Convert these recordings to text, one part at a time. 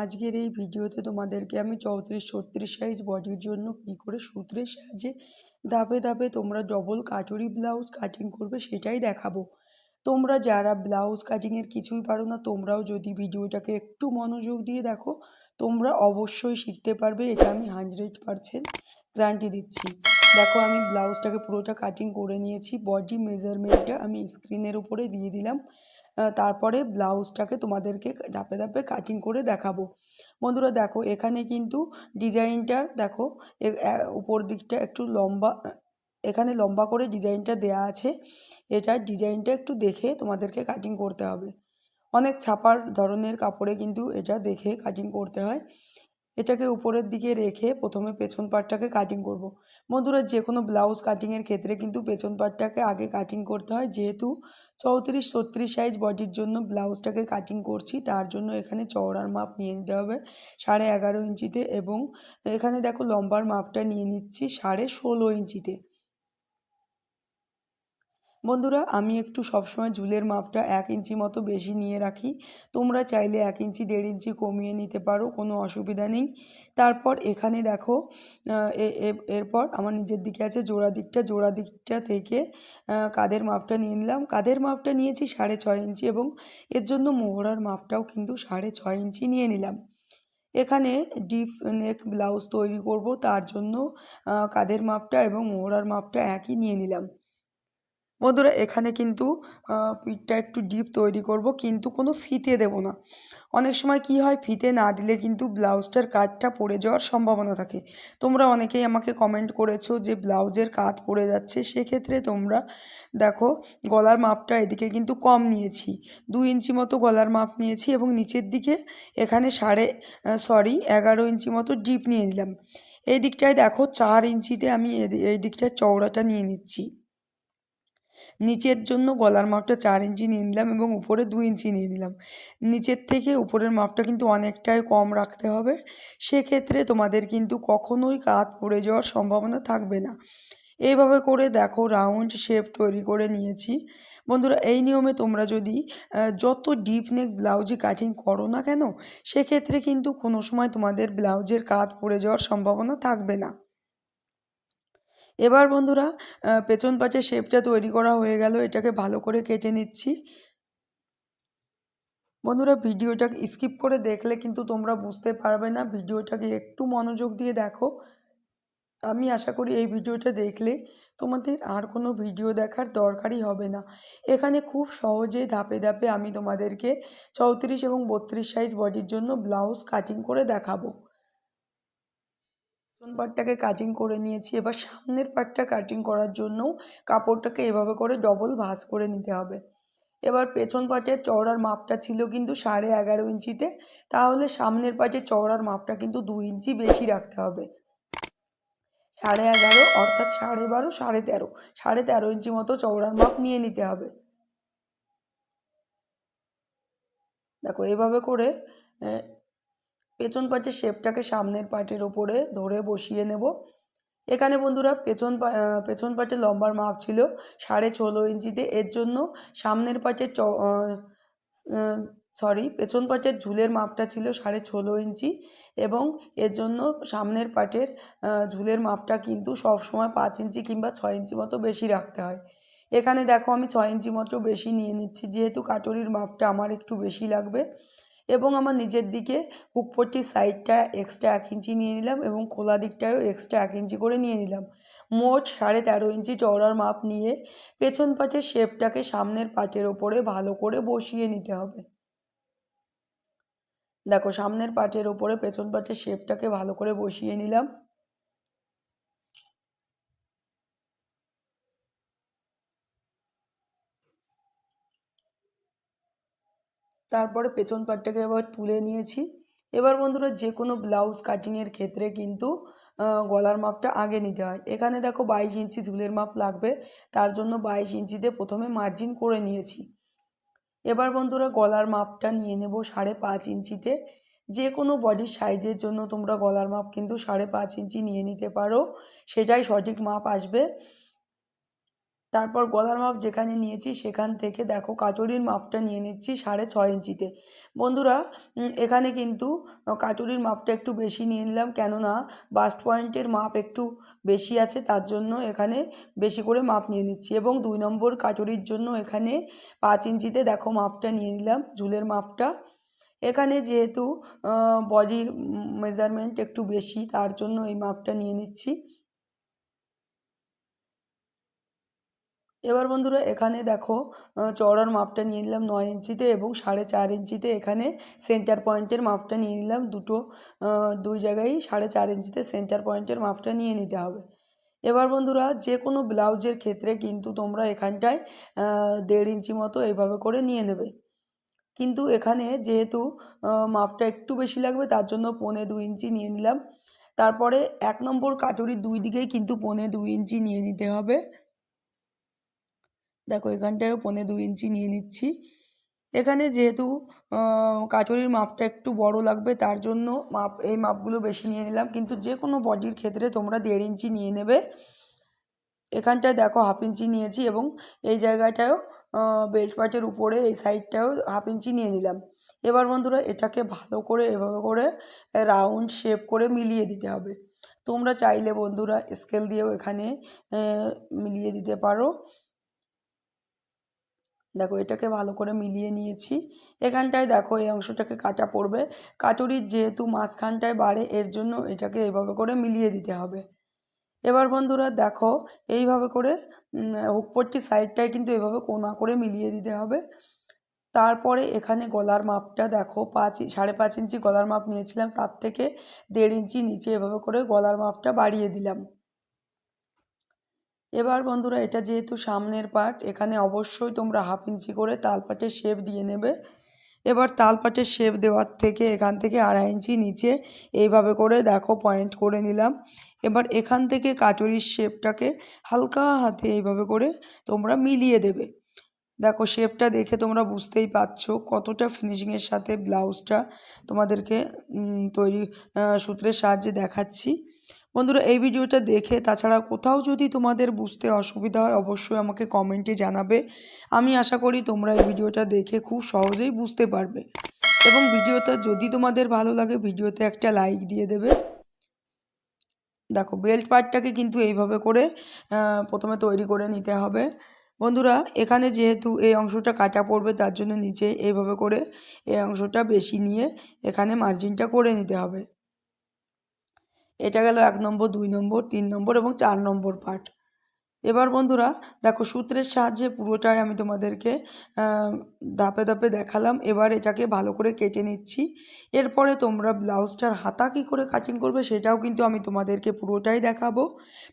আজকের এই ভিডিওতে তোমাদেরকে আমি চৌত্রিশ, ছত্রিশ সাইজ বডির জন্য কী করে সূত্রের সাহায্যে ধাপে ধাপে তোমরা ডবল কাটুরি ব্লাউজ কাটিং করবে সেটাই দেখাবো। তোমরা যারা ব্লাউজ কাটিংয়ের কিছুই পারো না, তোমরাও যদি ভিডিওটাকে একটু মনোযোগ দিয়ে দেখো, তোমরা অবশ্যই শিখতে পারবে, এটা আমি হান্ড্রেড পারসেন্ট গ্যারান্টি দিচ্ছি। দেখো, আমি ব্লাউজটাকে পুরোটা কাটিং করে নিয়েছি। বডি মেজারমেন্টটা আমি স্ক্রিনের উপরে দিয়ে দিলাম। তারপরে ব্লাউজটাকে তোমাদেরকে ধাপে ধাপে কাটিং করে দেখাবো। বন্ধুরা, দেখো, এখানে কিন্তু ডিজাইনটার দেখো উপর দিকটা একটু লম্বা, এখানে লম্বা করে ডিজাইনটা দেয়া আছে। এটার ডিজাইনটা একটু দেখে তোমাদেরকে কাটিং করতে হবে। অনেক ছাপার ধরনের কাপড়ে কিন্তু এটা দেখে কাটিং করতে হয়। এটাকে উপরের দিকে রেখে প্রথমে পেছন পাটটাকে কাটিং করব। বন্ধুরা যে কোনো ব্লাউজ কাটিংয়ের ক্ষেত্রে কিন্তু পেছন পাটটাকে আগে কাটিং করতে হয় যেহেতু চৌত্রিশ ছত্রিশ সাইজ বডির জন্য ব্লাউজটাকে কাটিং করছি, তার জন্য এখানে চওড়ার মাপ নিয়ে নিতে হবে সাড়ে এগারো ইঞ্চিতে এবং এখানে দেখো লম্বার মাপটা নিয়ে নিচ্ছি সাড়ে ষোলো ইঞ্চিতে বন্ধুরা, আমি একটু সবসময় ঝুলের মাপটা এক ইঞ্চি মতো বেশি নিয়ে রাখি। তোমরা চাইলে এক ইঞ্চি, দেড় ইঞ্চি কমিয়ে নিতে পারো, কোনো অসুবিধা নেই। তারপর এখানে দেখো এরপর আমার নিজের দিকে আছে জোড়া দিকটা। জোড়া দিকটা থেকে কাদের মাপটা নিয়ে নিলাম। কাদের মাপটা নিয়েছি সাড়ে ছয় ইঞ্চি এবং এর জন্য মোহরার মাপটাও কিন্তু সাড়ে ছয় ইঞ্চি নিয়ে নিলাম। এখানে ডিপ নেক ব্লাউজ তৈরি করব, তার জন্য কাদের মাপটা এবং মোহরার মাপটা একই নিয়ে নিলাম। বন্ধুরা, এখানে কিন্তু পিঠটা একটু ডিপ তৈরি করব, কিন্তু কোনো ফিতে দেব না। অনেক সময় কি হয়, ফিতে না দিলে কিন্তু ব্লাউজটার কাজটা পড়ে যাওয়ার সম্ভাবনা থাকে। তোমরা অনেকেই আমাকে কমেন্ট করেছ যে ব্লাউজের কাজ পড়ে যাচ্ছে, সেক্ষেত্রে তোমরা দেখো, গলার মাপটা এদিকে কিন্তু কম নিয়েছি। দু ইঞ্চি মতো গলার মাপ নিয়েছি এবং নিচের দিকে এখানে সাড়ে সরি এগারো ইঞ্চি মতো ডিপ নিয়ে নিলাম। এই দিকটায় দেখো, চার ইঞ্চিতে আমি এই দিকটায় চওড়াটা নিয়ে নিচ্ছি। নিচের জন্য গলার মাপটা চার ইঞ্চি নিয়ে নিলাম এবং উপরে দু ইঞ্চি নিয়ে নিলাম। নিচের থেকে উপরের মাপটা কিন্তু অনেকটাই কম রাখতে হবে। সেক্ষেত্রে তোমাদের কিন্তু কখনোই কাত পড়ে যাওয়ার সম্ভাবনা থাকবে না। এইভাবে করে দেখো রাউন্ড শেপ তৈরি করে নিয়েছি। বন্ধুরা, এই নিয়মে তোমরা যদি যত ডিপ নেক ব্লাউজে কাটিং করো না কেন, সেক্ষেত্রে কিন্তু কোনো সময় তোমাদের ব্লাউজের কাত পড়ে যাওয়ার সম্ভাবনা থাকবে না। এবার বন্ধুরা পেছন পাশের শেপটা তৈরি করা হয়ে গেল, এটাকে ভালো করে কেটে নিচ্ছি। বন্ধুরা, ভিডিওটা স্কিপ করে দেখলে কিন্তু তোমরা বুঝতে পারবে না, ভিডিওটাকে একটু মনোযোগ দিয়ে দেখো। আমি আশা করি এই ভিডিওটা দেখলে তোমাদের আর কোনো ভিডিও দেখার দরকারই হবে না। এখানে খুব সহজেই ধাপে ধাপে আমি তোমাদেরকে চৌত্রিশ এবং বত্রিশ সাইজ বডির জন্য ব্লাউজ কাটিং করে দেখাবো। পেছন পাটটাকে কাটিং করে নিয়েছি। এবার সামনের পাটটা কাটিং করার জন্য কাপড়টাকে এভাবে করে ডবল ভাঁজ করে নিতে হবে। এবার পেছন পাটের চওড়ার মাপটা ছিল কিন্তু সাড়ে এগারো ইঞ্চিতে। তাহলে সামনের পাটের চওড়ার মাপটা কিন্তু দু ইঞ্চি বেশি রাখতে হবে। সাড়ে এগারো অর্থাৎ সাড়ে বারো, সাড়ে তেরো। সাড়ে তেরো ইঞ্চি মতো চওড়ার মাপ নিয়ে নিতে হবে। দেখো এভাবে করে পেছন পাটের শেপটাকে সামনের পাটের ওপরে ধরে বসিয়ে নেব। এখানে বন্ধুরা পেছন পেছন পাটের লম্বার মাপ ছিল সাড়ে ষোলো ইঞ্চিতে। এর জন্য সামনের পাটের চ সরি পেছন পাটের ঝুলের মাপটা ছিল সাড়ে ষোলো ইঞ্চি এবং এর জন্য সামনের পাটের ঝুলের মাপটা কিন্তু সব সময় পাঁচ ইঞ্চি কিংবা ছয় ইঞ্চি মতো বেশি রাখতে হয়। এখানে দেখো আমি ছয় ইঞ্চি মতো বেশি নিয়ে নিচ্ছি। যেহেতু কাটরির মাপটা আমার একটু বেশি লাগবে। এবং আমার নিজের দিকে হুকপট্টির সাইডটা এক্সট্রা এক ইঞ্চি নিয়ে নিলাম এবং খোলা দিকটাও এক্সট্রা এক ইঞ্চি করে নিয়ে নিলাম। মোট সাড়ে তেরো ইঞ্চি চওড়ার মাপ নিয়ে পেছন পাটের শেপটাকে সামনের পাটের ওপরে ভালো করে বসিয়ে নিতে হবে। দেখো, সামনের পাটের ওপরে পেছন পাটের শেপটাকে ভালো করে বসিয়ে নিলাম। তারপরে পেছন পাটটাকে এবার তুলে নিয়েছি। এবার বন্ধুরা যে কোনো ব্লাউজ কাটিংয়ের ক্ষেত্রে কিন্তু গলার মাপটা আগে নিতে হয়। এখানে দেখো বাইশ ইঞ্চি ঝুলের মাপ লাগবে। তার জন্য বাইশ ইঞ্চিতে প্রথমে মার্জিন করে নিয়েছি। এবার বন্ধুরা গলার মাপটা নিয়ে নেব সাড়ে পাঁচ ইঞ্চিতে। যে কোনো বডির সাইজের জন্য তোমরা গলার মাপ কিন্তু সাড়ে পাঁচ ইঞ্চি নিয়ে নিতে পারো। সেটাই সঠিক মাপ আসবে। তারপর গলার মাপ যেখানে নিয়েছি সেখান থেকে দেখো কাচুরির মাপটা নিয়ে নিচ্ছি সাড়ে ছয় ইঞ্চিতে। বন্ধুরা এখানে কিন্তু কাচুরির মাপটা একটু বেশি নিয়ে নিলাম। কেননা বাস্ট পয়েন্টের মাপ একটু বেশি আছে, তার জন্য এখানে বেশি করে মাপ নিয়ে নিচ্ছি। এবং দুই নম্বর কাচুরির জন্য এখানে পাঁচ ইঞ্চিতে দেখো মাপটা নিয়ে নিলাম, ঝুলের মাপটা। এখানে যেহেতু বডির মেজারমেন্ট একটু বেশি, তার জন্য এই মাপটা নিয়ে নিচ্ছি। এবার বন্ধুরা এখানে দেখো চড়ার মাপটা নিয়ে নিলাম নয় ইঞ্চিতে এবং সাড়ে চার ইঞ্চিতে এখানে সেন্টার পয়েন্টের মাপটা নিয়ে নিলাম দুটো দুই জায়গায় সাড়ে চার ইঞ্চিতে সেন্টার পয়েন্টের মাপটা নিয়ে নিতে হবে। এবার বন্ধুরা যে কোনো ব্লাউজের ক্ষেত্রে কিন্তু তোমরা এখানটায় দেড় ইঞ্চি মতো এইভাবে করে নিয়ে নেবে। কিন্তু এখানে যেহেতু মাপটা একটু বেশি লাগবে তার জন্য পৌনে দু ইঞ্চি নিয়ে নিলাম। তারপরে এক নম্বর কাটুরির দুই দিকেই কিন্তু পৌনে দু ইঞ্চি নিয়ে নিতে হবে। দেখো, এখানটায়ও পৌনে দু ইঞ্চি নিয়ে নিচ্ছি। এখানে যেহেতু কাচুরির মাপটা একটু বড় লাগবে, তার জন্য মাপ, এই মাপগুলো বেশি নিয়ে নিলাম। কিন্তু যে কোনো বডির ক্ষেত্রে তোমরা দেড় ইঞ্চি নিয়ে নেবে। এখানটায় দেখো, হাফ ইঞ্চি নিয়েছি এবং এই জায়গাটায়ও বেল্ট পার্টের উপরে, এই সাইডটাও হাফ ইঞ্চি নিয়ে নিলাম। এবার বন্ধুরা, এটাকে ভালো করে, এভাবে করে রাউন্ড শেপ করে মিলিয়ে দিতে হবে। তোমরা চাইলে বন্ধুরা, স্কেল দিয়েও এখানে মিলিয়ে দিতে পারো। দেখো, এটাকে ভালো করে মিলিয়ে নিয়েছি। এখানটায় দেখো, এই অংশটাকে কাটা পড়বে। কাটুরির যেহেতু মাঝখানটায় বাড়ে, এর জন্য এটাকে এভাবে করে মিলিয়ে দিতে হবে। এবার বন্ধুরা দেখো, এইভাবে করে হুকপট্টির সাইডটায় কিন্তু এভাবে কোনা করে মিলিয়ে দিতে হবে। তারপরে এখানে গলার মাপটা দেখো, পাঁচ সাড়ে পাঁচ ইঞ্চি গলার মাপ নিয়েছিলাম। তার থেকে দেড় ইঞ্চি নিচে এভাবে করে গলার মাপটা বাড়িয়ে দিলাম। এবার বন্ধুরা, এটা যেহেতু সামনের পার্ট এখানে অবশ্যই তোমরা হাফ ইঞ্চি করে তালপাটের শেপ দিয়ে নেবে। এবার তালপাটের শেপ দেওয়ার থেকে এখান থেকে আড়াই ইঞ্চি নিচে এইভাবে করে দেখো পয়েন্ট করে নিলাম। এবার এখান থেকে কাচুরির শেপটাকে হালকা হাতে এইভাবে করে তোমরা মিলিয়ে দেবে। দেখো, শেপটা দেখে তোমরা বুঝতেই পারছ কতটা ফিনিশিংয়ের সাথে ব্লাউজটা তোমাদেরকে তৈরি সূত্রের সাহায্যে দেখাচ্ছি। বন্ধুরা, এই ভিডিওটা দেখে তাছাড়া কোথাও যদি তোমাদের বুঝতে অসুবিধা হয়, অবশ্যই আমাকে কমেন্টে জানাবে। আমি আশা করি তোমরা এই ভিডিওটা দেখে খুব সহজেই বুঝতে পারবে। এবং ভিডিওটা যদি তোমাদের ভালো লাগে, ভিডিওতে একটা লাইক দিয়ে দেবে। দেখো, বেল্ট পার্টটাকে কিন্তু এইভাবে করে প্রথমে তৈরি করে নিতে হবে। বন্ধুরা, এখানে যেহেতু এই অংশটা কাটা পড়বে, তার জন্য নিচে এইভাবে করে এই অংশটা বেশি নিয়ে এখানে মার্জিনটা করে নিতে হবে। এটা গেল এক নম্বর, দুই নম্বর, তিন নম্বর এবং চার নম্বর পার্ট এবার বন্ধুরা, দেখো সূত্রের সাহায্যে পুরোটাই আমি তোমাদেরকে ধাপে ধাপে দেখালাম। এবার এটাকে ভালো করে কেটে নিচ্ছি। এরপরে তোমরা ব্লাউজটার হাতা কী করে কাটিং করবে সেটাও কিন্তু আমি তোমাদেরকে পুরোটাই দেখাবো।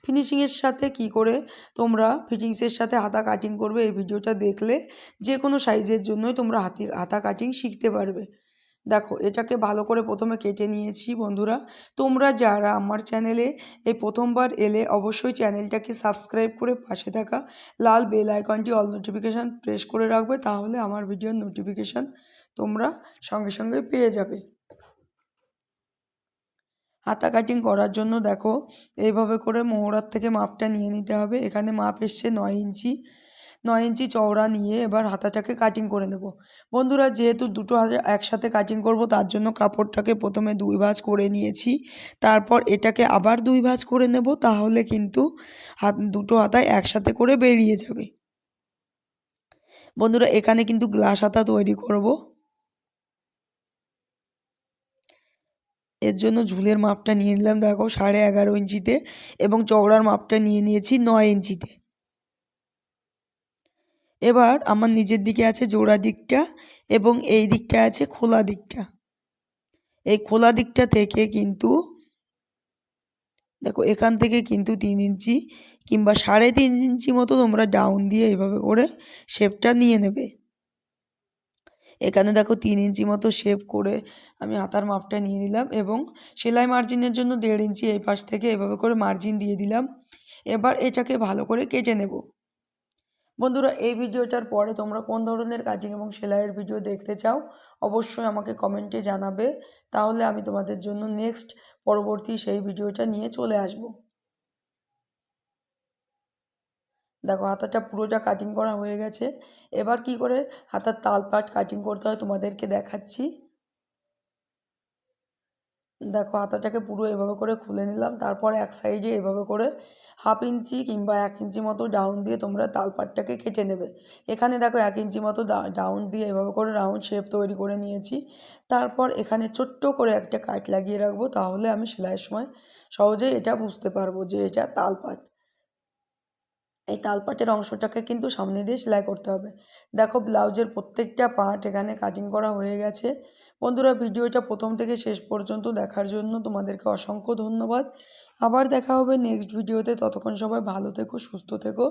ফিনিশিংয়ের সাথে কি করে তোমরা ফিটিংসের সাথে হাতা কাটিং করবে এই ভিডিওটা দেখলে যে কোনো সাইজের জন্যই তোমরা হাতি, হাতা কাটিং শিখতে পারবে। দেখো, এটাকে ভালো করে প্রথমে কেটে নিয়েছি বন্ধুরা। তোমরা যারা আমার চ্যানেলে এই প্রথমবার এলে অবশ্যই চ্যানেলটাকে সাবস্ক্রাইব করে পাশে থাকা লাল বেল আইকনটি অল নোটিফিকেশান প্রেস করে রাখবে, তাহলে আমার ভিডিওর নোটিফিকেশান তোমরা সঙ্গে সঙ্গে পেয়ে যাবে। হাতা কাটিং করার জন্য দেখো, এইভাবে করে মোহরার থেকে মাপটা নিয়ে নিতে হবে। এখানে মাপ এসছে নয় ইঞ্চি। নয় ইঞ্চি চওড়া নিয়ে এবার হাতাটাকে কাটিং করে নেব। বন্ধুরা, যেহেতু দুটো হাতে একসাথে কাটিং করব, তার জন্য কাপড়টাকে প্রথমে দুই ভাঁজ করে নিয়েছি। তারপর এটাকে আবার দুই ভাঁজ করে নেব, তাহলে কিন্তু হাত, দুটো হাতায় একসাথে করে বেরিয়ে যাবে। বন্ধুরা, এখানে কিন্তু গ্লাস হাতা তৈরি করব। এর জন্য ঝুলের মাপটা নিয়ে নিলাম, দেখো, সাড়ে এগারো ইঞ্চিতে এবং চওড়ার মাপটা নিয়ে নিয়েছি নয় ইঞ্চিতে। এবার আমার নিজের দিকে আছে জোড়া দিকটা এবং এই দিকটা আছে খোলা দিকটা। এই খোলা দিকটা থেকে কিন্তু, দেখো এখান থেকে কিন্তু তিন ইঞ্চি কিংবা সাড়ে তিন ইঞ্চি মতো তোমরা ডাউন দিয়ে এইভাবে করে শেপটা নিয়ে নেবে। এখানে দেখো তিন ইঞ্চি মতো শেপ করে আমি হাতার মাপটা নিয়ে নিলাম এবং সেলাই মার্জিনের জন্য দেড় ইঞ্চি এই পাশ থেকে এভাবে করে মার্জিন দিয়ে দিলাম। এবার এটাকে ভালো করে কেটে নেব। বন্ধুরা, এই ভিডিওটার পরে তোমরা কোন ধরনের কাটিং এবং সেলাইয়ের ভিডিও দেখতে চাও, অবশ্যই আমাকে কমেন্টে জানাবে। তাহলে আমি তোমাদের জন্য নেক্সট, পরবর্তী সেই ভিডিওটা নিয়ে চলে আসব। দেখো, হাতাটা পুরোটা কাটিং করা হয়ে গেছে। এবার কি করে হাতার তাল পাট কাটিং করতে হয় তোমাদেরকে দেখাচ্ছি। দেখো হাতাটাকে পুরো এভাবে করে খুলে নিলাম। তারপর এক সাইডে এভাবে করে হাফ ইঞ্চি কিংবা এক ইঞ্চি মতো ডাউন দিয়ে তোমরা তালপাটটাকে কেটে নেবে। এখানে দেখো এক ইঞ্চি মতো ডাউন দিয়ে এভাবে করে রাউন্ড শেপ তৈরি করে নিয়েছি। তারপর এখানে ছোট্ট করে একটা কাট লাগিয়ে রাখব, তাহলে আমি সেলাইয়ের সময় সহজেই এটা বুঝতে পারব যে এটা তালপাট এই তালপাটের অংশটাকে কিন্তু সামনে দিয়ে সেলাই করতে হবে। দেখো, ব্লাউজের প্রত্যেকটা পার্ট এখানে কাটিং করা হয়ে গেছে। বন্ধুরা, ভিডিওটা প্রথম থেকে শেষ পর্যন্ত দেখার জন্য তোমাদেরকে অসংখ্য ধন্যবাদ। আবার দেখা হবে নেক্সট ভিডিওতে ততক্ষণ সবাই ভালো থেকো, সুস্থ থেকো।